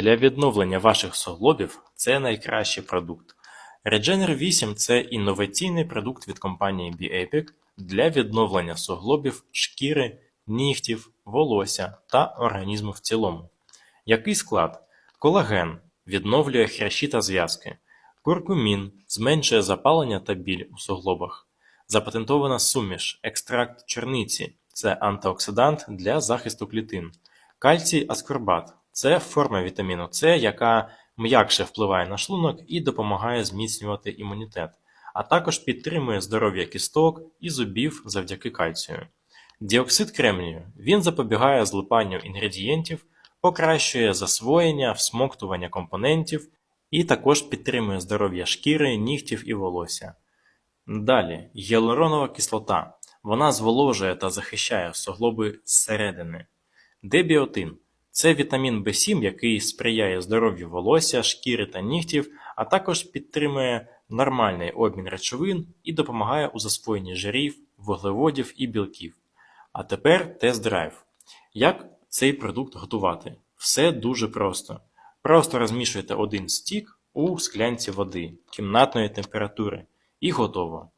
Для відновлення ваших суглобів це найкращий продукт. Regener 8 – це інноваційний продукт від компанії BeEpic для відновлення суглобів, шкіри, нігтів, волосся та організму в цілому. Який склад? Колаген відновлює хрящі та зв'язки. Куркумін зменшує запалення та біль у суглобах. Запатентована суміш, екстракт чорниці це антиоксидант для захисту клітин. Кальцій аскорбат це форма вітаміну С, яка м'якше впливає на шлунок і допомагає зміцнювати імунітет, а також підтримує здоров'я кісток і зубів завдяки кальцію. Діоксид кремнію він запобігає злипанню інгредієнтів, покращує засвоєння, всмоктування компонентів і також підтримує здоров'я шкіри, нігтів і волосся. Далі гіалуронова кислота. Вона зволожує та захищає суглоби зсередини. Дебіотин це вітамін В7, який сприяє здоров'ю волосся, шкіри та нігтів, а також підтримує нормальний обмін речовин і допомагає у засвоєнні жирів, вуглеводів і білків. А тепер тест-драйв. Як цей продукт готувати? Все дуже просто. Просто розмішуйте один стік у склянці води кімнатної температури і готово.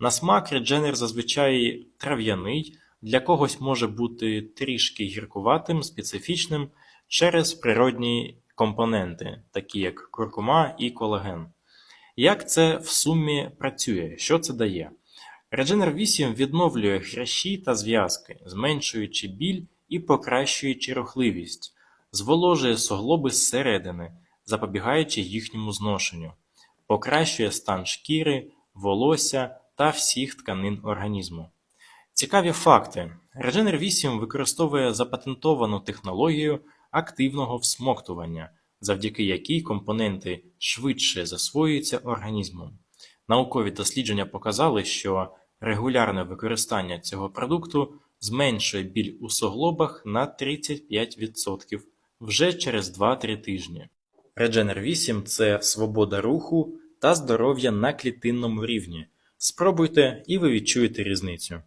На смак редженер зазвичай трав'яний, для когось може бути трішки гіркуватим, специфічним через природні компоненти, такі як куркума і колаген. Як це в сумі працює? Що це дає? Regener 8 відновлює хрящі та зв'язки, зменшуючи біль і покращуючи рухливість, зволожує суглоби зсередини, запобігаючи їхньому зношенню, покращує стан шкіри, волосся та всіх тканин організму. Цікаві факти. Regener 8 використовує запатентовану технологію активного всмоктування, завдяки якій компоненти швидше засвоюються організмом. Наукові дослідження показали, що регулярне використання цього продукту зменшує біль у суглобах на 35% вже через 2-3 тижні. Regener 8 – це свобода руху та здоров'я на клітинному рівні. Спробуйте і ви відчуєте різницю.